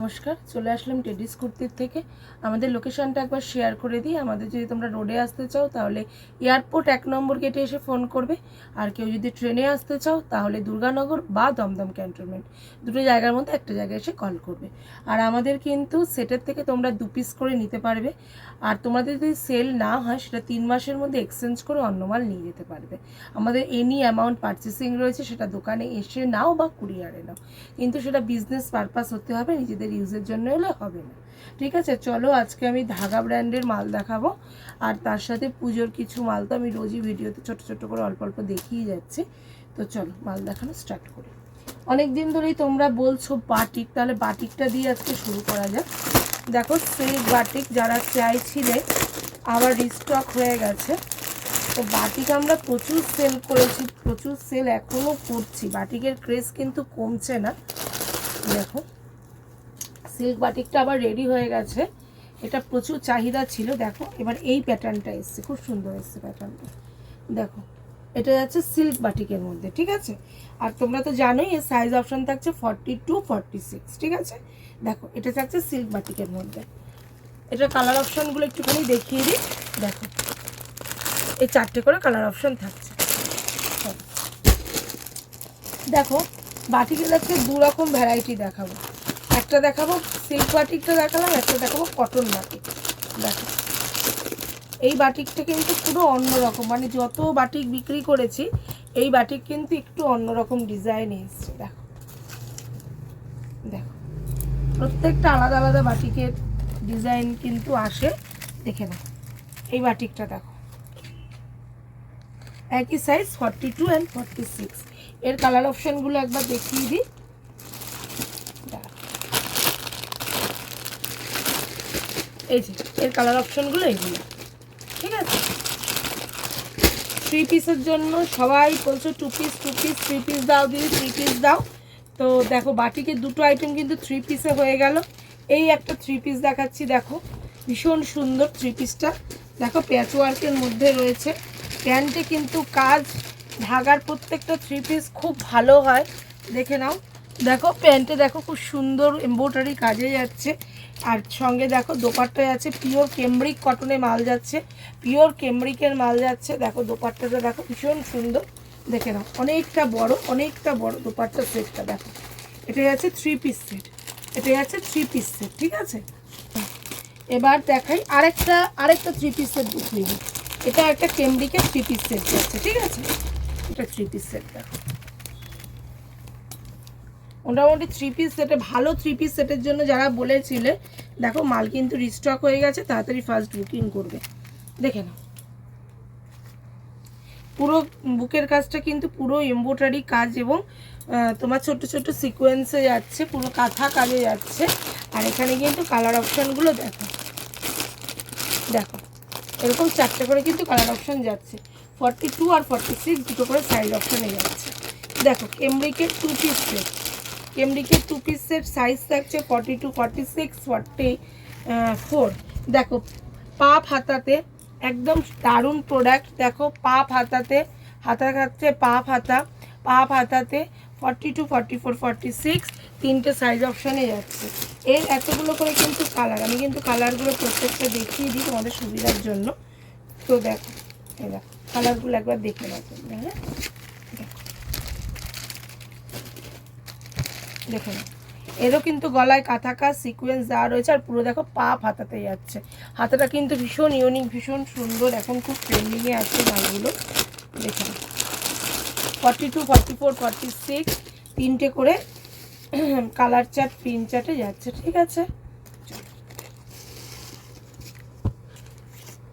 নমস্কার, চলে আসলাম টেডিস কুর্তির থেকে। আমাদের লোকেশনটা একবার শেয়ার করে দিই। আমাদের যদি তোমরা রোডে আসতে চাও, তাহলে এয়ারপোর্ট এক নম্বর গেটে এসে ফোন করবে। আর কেউ যদি ট্রেনে আসতে চাও, তাহলে দুর্গানগর বা দমদম ক্যান্টনমেন্ট দুটো জায়গার মধ্যে একটা জায়গায় এসে কল করবে। আর আমাদের কিন্তু সেটের থেকে তোমরা দু পিস করে নিতে পারবে। আর তোমাদের যদি সেল না হয়, সেটা তিন মাসের মধ্যে এক্সচেঞ্জ করে অন্য মাল নিয়ে যেতে পারবে। আমাদের এনি অ্যামাউন্ট পারচেসিং রয়েছে, সেটা দোকানে এসে নাও বা কুরিয়ারে নাও। কিন্তু সেটা বিজনেস পারপাস হতে হবে, নিজেদের ইউজের জন্য হলে হবে না। ঠিক আছে? চলো আজকে আমি ধাগা ব্র্যান্ডের মাল দেখাবো। আর তার সাথে পুজোর কিছু মাল তো আমি রোজই ভিডিওতে ছোট ছোট করে অল্প অল্প দেখিয়ে যাচ্ছি। তো চলো, মাল দেখানো স্টার্ট করি। অনেক দিন ধরেই তোমরা বলছো বাটিক, তাহলে বাটিকটা দিয়ে আজকে শুরু করা যাক। দেখো সিল্ক বাটিক যারা চাইছিলে, আবার রিস্টক হয়ে গেছে। তো বাটিক আমরা প্রচুর সেল করেছি, প্রচুর সেল এখনও করছি। বাটিকের ক্রেজ কিন্তু কমছে না। দেখো। সিল্ক বাটিকটা আবার রেডি হয়ে গেছে। এটা প্রচুর চাহিদা ছিল, দেখো। এবার এই প্যাটার্নটা এসছে, খুব সুন্দর এসছে প্যাটার্নটা দেখো, এটা যাচ্ছে সিল্ক বাটিকের মধ্যে, ঠিক আছে? আর তোমরা তো জানোই, এর সাইজ অপশন থাকছে ফর্টি টু সিক্স ঠিক আছে? দেখো, এটা থাকছে সিল্ক বাটিকের মধ্যে। এটা কালার অপশনগুলো একটুখানি দেখিয়ে দিই। দেখো, এই চারটে করে কালার অপশন থাকছে। দেখো বাটিকের আজকে দু রকম ভ্যারাইটি দেখাবো। একটা দেখাবো সিল্ক বাটিকটা দেখালাম, একটা দেখাবো কটন বাটিক দেখো, এই বাটিকটা কিন্তু পুরো অন্যরকম মানে যত বাটিক বিক্রি করেছি, এই বাটিক কিন্তু একটু অন্যরকম ডিজাইন এসছে, দেখো। দেখো, প্রত্যেকটা আলাদা আলাদা বাটিকের ডিজাইন কিন্তু আসে, দেখে নাও। এই বাটিকটা দেখো। একই size forty two and forty six এর কালার অপশানগুলো একবার দেখিয়ে দিই। এই যে, এর কালার অপশনগুলো এগুলো। ঠিক আছে? থ্রি পিসের জন্য সবাই বলছো two piece two piece three piece দাও দিদি থ্রি পিস দাও। তো দেখো, বাটিকে দুটো আইটেম কিন্তু থ্রি পিসে হয়ে গেল। এই একটা থ্রি পিস দেখাচ্ছি, দেখো। ভীষণ সুন্দর থ্রি পিসটা দেখো প্যাচ ওয়ার্কের মধ্যে রয়েছে। প্যান্টে কিন্তু কাজ ঢাকার প্রত্যেকটা থ্রি পিস খুব ভালো হয়। দেখে নাও। দেখো প্যান্টে দেখো, খুব সুন্দর এম্ব্রয়ডারি কাজে যাচ্ছে। আর সঙ্গে দেখো দোপাট্টায় আছে পিওর কেমব্রিক কটনে মাল যাচ্ছে, পিওর কেমব্রিকের মাল যাচ্ছে। দেখো দোপাট্টাটা দেখো ভীষণ সুন্দর। দেখে নাও, অনেকটা বড় অনেকটা বড় দোপাট্টা সেটটা দেখো। এটাই আছে থ্রি পিস সেট এটাই আছে থ্রি পিস সেট ঠিক আছে? এবার দেখাই আরেকটা আরেকটা থ্রি পিস সেট দিই। এটা একটা কেমব্রিকের থ্রি পিস সেট যাচ্ছে, ঠিক আছে? এটা থ্রি পিস সেট দেখো। মোটামুটি থ্রি পিস সেটে ভালো থ্রি পিস সেটের জন্য যারা বলেছিলে, দেখো মাল কিন্তু রিস্টক হয়ে গেছে, তাড়াতাড়ি ফার্স্ট বুকিং করবে। দেখে নাও। পুরো বুকের কাজটা কিন্তু পুরো এম্ব্রয়ডারি কাজ এবং তোমার ছোট ছোট সিকোয়েন্সে যাচ্ছে, পুরো কাঁথা কাজে যাচ্ছে। আর এখানে কিন্তু কালার অপশানগুলো দেখো। দেখো, এরকম চারটে করে কিন্তু কালার অপশান যাচ্ছে। ফর্টি টু আর ফর্টি সিক্স দুটো করে সাইজ অপশানে যাচ্ছে। দেখো কেমব্রিকের টু পিস সেট কেমব্রিকের টু পিস সেট সাইজ থাকছে forty two forty six forty four দেখো, পাপ হাতাতে একদম দারুণ প্রোডাক্ট দেখো, পাপ হাতাতে, হাতা থাকছে পাপ হাতা। পাপ হাতাতে forty two forty four forty six তিনটে সাইজ অপশানে যাচ্ছে। এর এতগুলো করে কিন্তু কালার আমি কিন্তু কালারগুলো প্রত্যেকটা দেখিয়ে দিই তোমাদের সুবিধার জন্য। তো দেখো দেখো কালারগুলো একবার দেখে নাও হ্যাঁ দেখো দেখো না এরও কিন্তু গলায় কাঁথা কাজ সিকোয়েন্স দেওয়া রয়েছে, আর পুরো দেখো পা হাতাতে যাচ্ছে। হাতাটা কিন্তু ভীষণ ইউনিক ভীষণ সুন্দর, এখন খুব ট্রেন্ডিংয়ে আছে মালগুলো। দেখুন forty two forty four forty six তিনটে করে কালার চার্ট প্রিন্ট চার্টে যাচ্ছে, ঠিক আছে?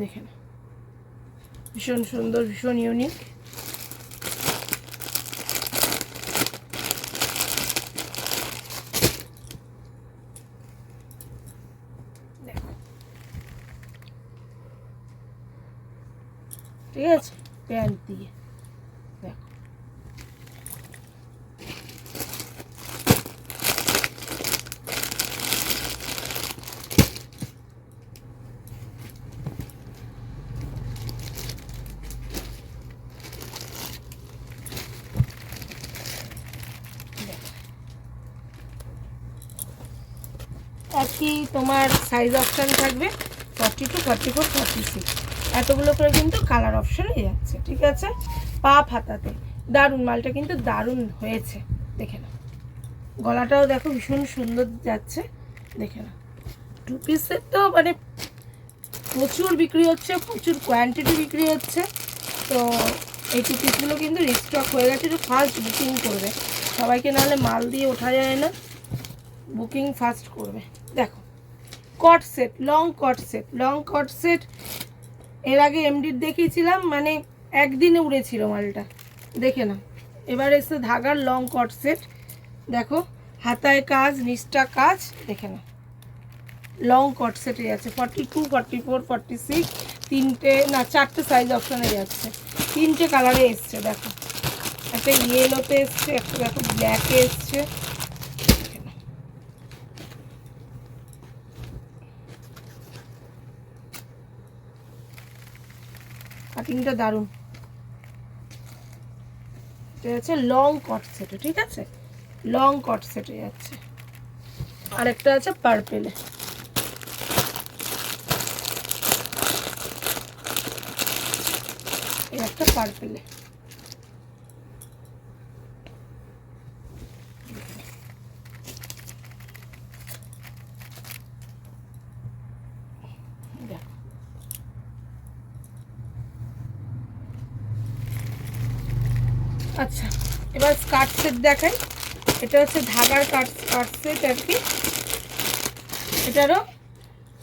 দেখেন, ভীষণ সুন্দর, ভীষণ ইউনিক দেখো ঠিক আছে? প্যান্ট দিয়ে। দেখো। একই তোমার সাইজ অপশান থাকবে? Forty two forty four forty six এতগুলো করে কিন্তু কালার অপশন হয়ে যাচ্ছে, ঠিক আছে? পা ফাতাতে দারুণ, মালটা কিন্তু দারুণ হয়েছে। দেখে না গলাটাও দেখো ভীষণ সুন্দর যাচ্ছে। দেখে না টু পিসের তো মানে প্রচুর বিক্রি হচ্ছে, প্রচুর কোয়ান্টিটি বিক্রি হচ্ছে। তো এই টু পিসগুলো কিন্তু রিস্টক হয়ে গেছে, একটু ফার্স্ট বুকিং করবে। সবাইকে নাহলে মাল দিয়ে ওঠা যায় না। বুকিং ফার্স্ট করবে। দেখো coat set long coat set long coat set এর আগে এমডির দেখিয়েছিলাম মানে একদিনে উড়েছিল মালটা। দেখে না এবার এসে ধাগার লং কট সেট দেখো, হাতায় কাজ, নিচটা কাজ, দেখে না লং কট সেটে যাচ্ছে forty two forty four forty six তিনটে, না, চারটে সাইজ অপশানে যাচ্ছে। তিনটে কালারে এসছে, দেখো। একটা ইয়েলোতে এসছে, একটা দেখো ব্ল্যাকে এসছে। কাটিংটা হচ্ছে লং কট সেটে ঠিক আছে? লং কট সেটে যাচ্ছে। আরেকটা আছে পার্পেলে একটা পার্পেলে দেখো আচ্ছা এবার স্কার্ট সেট দেখাই। এটা হচ্ছে ধাগার কাট স্কার্ট সেট আর কি। এটারও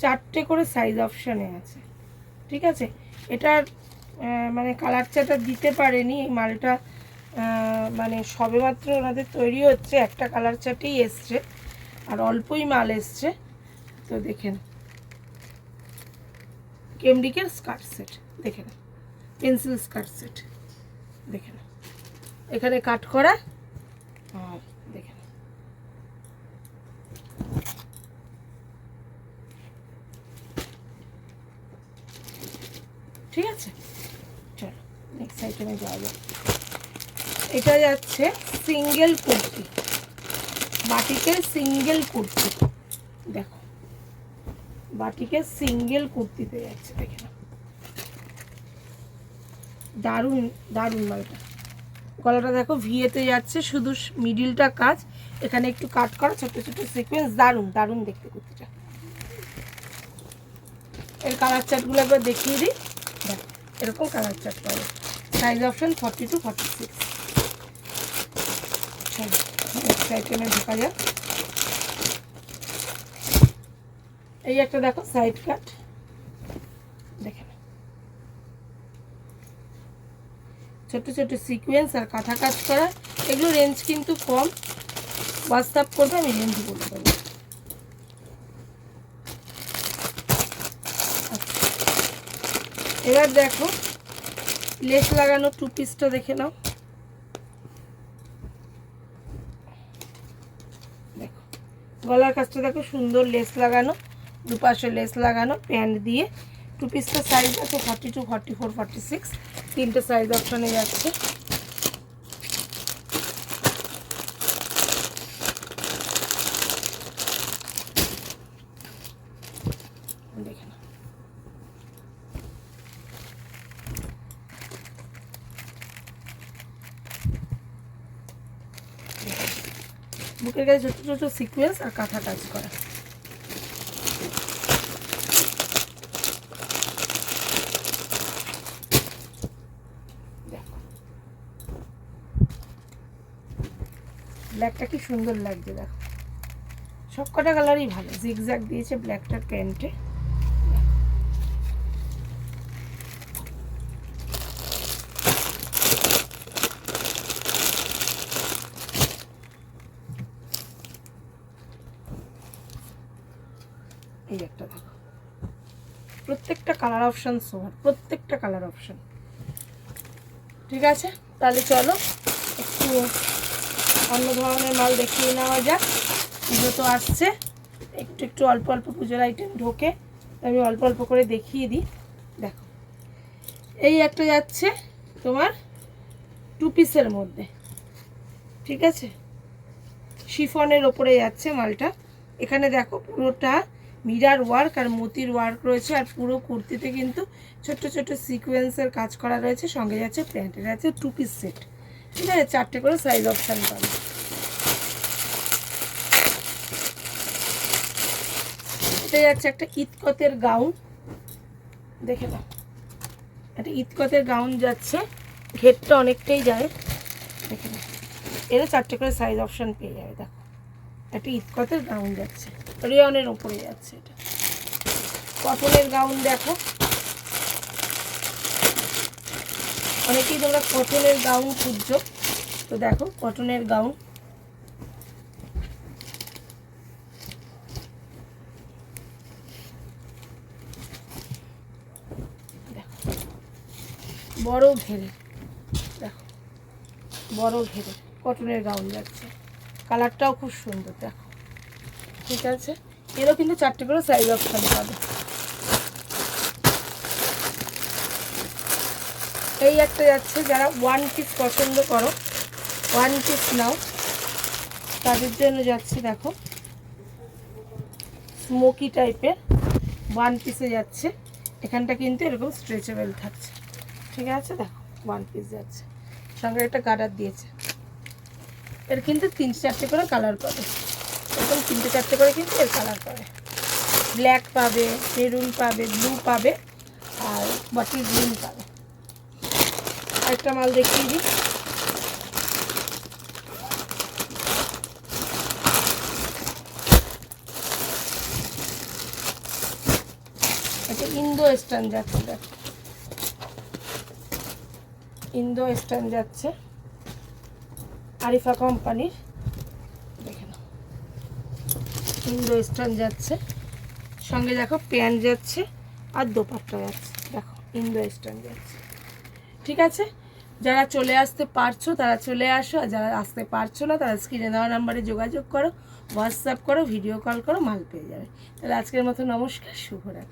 চারটে করে সাইজ অপশানে আছে। ঠিক আছে? এটার মানে কালার চাটা দিতে পারেনি। এই মালটা মানে সবেমাত্র ওনাদের তৈরি হচ্ছে। একটা কালার চাটেই এসছে। আর অল্পই মাল এসছে। তো দেখেন। কেমডিকের স্কার্ট সেট দেখে পেন্সিল স্কার্ট সেট দেখে এখানে কাট করা। আর দেখে নাও। ঠিক আছে? চলো নেক্সট আইটেমে যাওয়া যাক। এটা যাচ্ছে সিঙ্গেল কুর্তি। বাটিকের সিঙ্গেল কুর্তি। দেখো বাটিকের সিঙ্গেল কুর্তিতে যাচ্ছে, দেখে নাও। দারুণ দারুণ মালটা গলাটা দেখো ভিয়েতে যাচ্ছে, শুধু মিডিলটা কাজ। এখানে একটু কাট করা ছোট ছোট সিকোয়েন্স দারুণ দারুণ দেখতে কুর্তিটা এর কালার চার্টগুলো একবার দেখিয়ে দিই। এরকম কালার চার্ট পাবে। Size option forty two forty six ঢোকা যাক। এই একটা দেখো সাইড কাট দেখে নাও। ছোট ছোট সিকোয়েন্স আর কাঁথা কাজ করা, এগুলো রেঞ্জ কিন্তু কম। হোয়াটসঅ্যাপ করবে, আমি রেঞ্জ বলে দেবো। আচ্ছা। এবার দেখো, লেস লাগানো টু পিসটা দেখে নাও। দেখো, গলার কাজটা দেখো সুন্দর লেস লাগানো, দুপাশে লেস লাগানো, প্যান্ট দিয়ে। টু পিসটা সাইজ আছে forty two forty four forty six তিনটে সাইজ অপশানে যাচ্ছে। বুকের কাছে ছোট ছোট সিকুয়েন্স আর কাঁথা কাজ করা দেখো ব্ল্যাকটা কি সুন্দর লাগছে দেখো। সব কটা কালারই ভালো। জিগজ্যাগ দিয়েছে ব্ল্যাকটার প্যান্টে। এই একটা দেখো। প্রত্যেকটা কালার অপশান সোয়ার প্রত্যেকটা কালার অপশান ঠিক আছে? তাহলে চলো একটু অন্য ধরনের মাল দেখিয়ে নেওয়া যাক। পুজো তো আসছে। একটু একটু অল্প অল্প পুজোর আইটেম ঢোকে। আমি অল্প অল্প করে দেখিয়ে দিই। দেখো। এই একটা যাচ্ছে তোমার টু পিসের মধ্যে। ঠিক আছে? শিফনের ওপরে যাচ্ছে মালটা। এখানে দেখো পুরোটা মিরার ওয়ার্ক আর মতির ওয়ার্ক রয়েছে। আর পুরো কুর্তিতে কিন্তু ছোট্ট ছোট্ট সিকোয়েন্সের কাজ করা রয়েছে। সঙ্গে যাচ্ছে প্যান্টের। আছে টু পিস সেট ঠিক আছে, চারটে করে সাইজ অপশান পাবে। এটা যাচ্ছে একটা ইতকতের গাউন দেখে নাও। একটা ইতকতের গাউন যাচ্ছে, ঘেরটা অনেকটাই যায়। দেখে নাও। এরও চারটে করে সাইজ অপশান পেয়ে যাবে, দেখো। একটা ইতকতের গাউন যাচ্ছে। রিয়নের ওপরে যাচ্ছে এটা। কটনের গাউন দেখো। অনেকেই তোমরা কটনের গাউন খুঁজছো। তো দেখো কটনের গাউন বড় ঘেরে দেখো, বড় ঘেরে কটনের গাউন যাচ্ছে। কালারটাও খুব সুন্দর, দেখো। ঠিক আছে? এরও কিন্তু চারটে করে সাইজ অপশান পাবে। এই একটা যাচ্ছে, যারা ওয়ান পিস পছন্দ করো ওয়ান পিস নাও। তাদের জন্য যাচ্ছে, দেখো। স্মোকি টাইপের ওয়ান পিসে যাচ্ছে। এখানটা কিন্তু এরকম স্ট্রেচেবল থাকছে। ঠিক আছে, দেখো ওয়ান পিস যাচ্ছে। সঙ্গে একটা গার্ডার দিয়েছে। এর কিন্তু তিন চারটে করে কালার পাবে। এরকম তিনটে চারটে করে কিন্তু এর কালার পাবে। ব্ল্যাক পাবে মেরুন পাবে ব্লু পাবে, আর বটল গ্রিন পাবে। একটা মাল দেখিয়ে দিই। এটা ইন্দো ওয়েস্টার্ন যাচ্ছে, দেখো। ইন্দো ওয়েস্টার্ন যাচ্ছে। আরিফা কোম্পানির, দেখে নাও। ইন্দো ওয়েস্টার্ন যাচ্ছে। সঙ্গে দেখো প্যান্ট যাচ্ছে আর দোপাট্টা যাচ্ছে। দেখো, ইন্দো ওয়েস্টার্ন যাচ্ছে। ঠিক আছে? যারা চলে আসতে পারছ, তারা চলে আসো। আর যারা আসতে পারছ না, তারা স্ক্রিনে দেওয়া নাম্বারে যোগাযোগ করো হোয়াটসঅ্যাপ করো ভিডিও কল করো, মাল পেয়ে যাবে। তাহলে আজকের মতো নমস্কার, শুভরাত্রি।